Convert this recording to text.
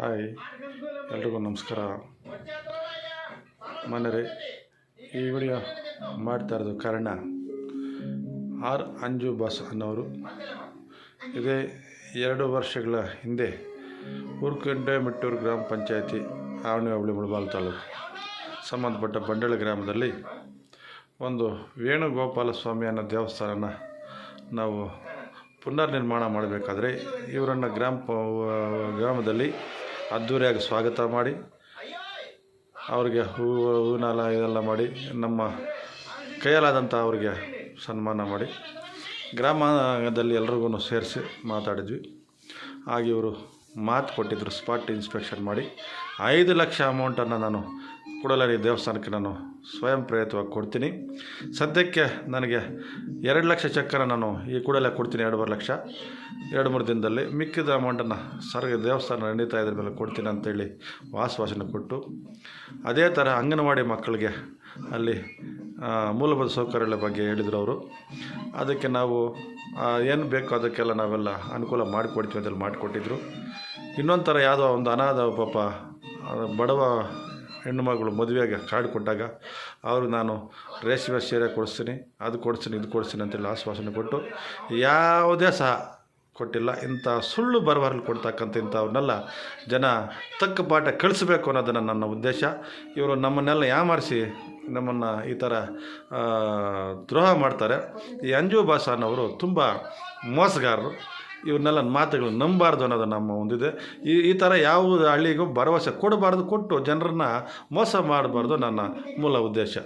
Hi, ಎಲ್ರಿಗೂ ನಮಸ್ಕಾರ. ಮನೆಯರೇ, ಈ ವಿಡಿಯೋ ಮಾಡ್ತಾ ಇರೋದು ಕಾರಣ ಆರ್ ಅಂಜು ಬಾಸ್ ಅನ್ನೋರು. ಇದೇ ಎರಡು ವರ್ಷಗಳ ಹಿಂದೆ ಊರ್ಕಂಡೆ ಮೆಟ್ಟೂರು ಗ್ರಾಮ ಪಂಚಾಯತಿ ಆವಣಿ ಹೋಬಳಿ ಮುಳಬಾಲ್ ತಾಲೂಕು, ಸಂಬಂಧಪಟ್ಟ ಬಂಡಳ ಗ್ರಾಮದಲ್ಲಿ ಒಂದು ವೇಣುಗೋಪಾಲ ಸ್ವಾಮಿ ಅನ್ನೋ ದೇವಸ್ಥಾನನ ನಾವು ಪುನರ್ ನಿರ್ಮಾಣ ಮಾಡಬೇಕಾದ್ರೆ ಇವರನ್ನು ಗ್ರಾಮ ಗ್ರಾಮದಲ್ಲಿ ಅದ್ಧೂರಿಯಾಗಿ ಸ್ವಾಗತ ಮಾಡಿ, ಅವರಿಗೆ ಹೂವು ಹೂನಾಲ ಇದೆಲ್ಲ ಮಾಡಿ, ನಮ್ಮ ಕೈಯಲ್ಲಾದಂಥ ಅವರಿಗೆ ಸನ್ಮಾನ ಮಾಡಿ, ಗ್ರಾಮದಲ್ಲಿ ಎಲ್ರಿಗೂ ಸೇರಿಸಿ ಮಾತಾಡಿದ್ವಿ. ಹಾಗೆ ಇವರು ಮಾತು ಕೊಟ್ಟಿದ್ದರು ಸ್ಪಾಟ್ ಇನ್ಸ್ಪೆಕ್ಷನ್ ಮಾಡಿ. ಐದು ಲಕ್ಷ ಅಮೌಂಟನ್ನು ನಾನು ಕೂಡಲೇ ದೇವಸ್ಥಾನಕ್ಕೆ ನಾನು ಸ್ವಯಂ ಪ್ರೇರಿತವಾಗಿ ಕೊಡ್ತೀನಿ. ಸದ್ಯಕ್ಕೆ ನನಗೆ ಎರಡು ಲಕ್ಷ ಚಕ್ಕರ ನಾನು ಈ ಕೂಡಲೇ ಕೊಡ್ತೀನಿ ಎರಡೂವರೆ ಲಕ್ಷ. ಎರಡು ಮೂರು ದಿನದಲ್ಲಿ ಮಿಕ್ಕಿದ ಅಮೌಂಟನ್ನು ಸರ್ ದೇವಸ್ಥಾನ ನಡೀತಾ ಇದ್ರ ಮೇಲೆ ಕೊಡ್ತೀನಿ ಅಂತೇಳಿ ವಾಸವಾಸನ ಕೊಟ್ಟು ಅದೇ ಥರ ಅಂಗನವಾಡಿ ಮಕ್ಕಳಿಗೆ ಅಲ್ಲಿ ಮೂಲಭೂತ ಸೌಕರ್ಯಗಳ ಬಗ್ಗೆ ಹೇಳಿದರು ಅವರು. ಅದಕ್ಕೆ ನಾವು ಏನು ಬೇಕೋ ಅದಕ್ಕೆಲ್ಲ ನಾವೆಲ್ಲ ಅನುಕೂಲ ಮಾಡಿಕೊಡ್ತೀವಿ ಅಂತೇಳಿ ಮಾಡಿಕೊಟ್ಟಿದ್ರು. ಇನ್ನೊಂದು ಥರ ಯಾವುದೋ ಒಂದು ಅನಾಥ ಪಾಪ ಆ, ಬಡವ ಹೆಣ್ಣುಮಗಳು ಮದುವೆಗೆ ಕಾರ್ಡ್ ಕೊಟ್ಟಾಗ ಅವರು ನಾನು ರೇಷ್ಮೆ ಸೀರೆ ಕೊಡಿಸ್ತೀನಿ, ಅದು ಕೊಡಿಸ್ತೀನಿ, ಇದು ಕೊಡಿಸ್ತೀನಿ ಅಂತೇಳಿ ಆಶ್ವಾಸನೆ ಕೊಟ್ಟು ಯಾವುದೇ ಸಹ ಕೊಟ್ಟಿಲ್ಲ. ಇಂಥ ಸುಳ್ಳು ಬರವರಲ್ಲಿ ಕೊಡ್ತಕ್ಕಂಥ ಇಂಥವ್ರನ್ನೆಲ್ಲ ಜನ ತಕ್ಕ ಪಾಠ ಕಳಿಸ್ಬೇಕು ಅನ್ನೋದನ್ನು ನನ್ನ ಉದ್ದೇಶ. ಇವರು ನಮ್ಮನ್ನೆಲ್ಲ ಯಾಮಾರಿಸಿ ನಮ್ಮನ್ನು ಈ ಥರ ದ್ರೋಹ ಮಾಡ್ತಾರೆ. ಈ ಅಂಜು ಬಾಸ್ ಅನ್ನೋರು ತುಂಬ ಮೋಸಗಾರರು. ಇವ್ರನ್ನೆಲ್ಲ ಮಾತುಗಳು ನಂಬಾರ್ದು ಅನ್ನೋದು ನಮ್ಮ ಒಂದಿದೆ. ಈ ಈ ಥರ ಯಾವ ಹಳ್ಳಿಗೂ ಭರವಸೆ ಕೊಡಬಾರ್ದು, ಕೊಟ್ಟು ಜನರನ್ನ ಮೋಸ ಮಾಡಬಾರ್ದು ನನ್ನ ಮೂಲ ಉದ್ದೇಶ.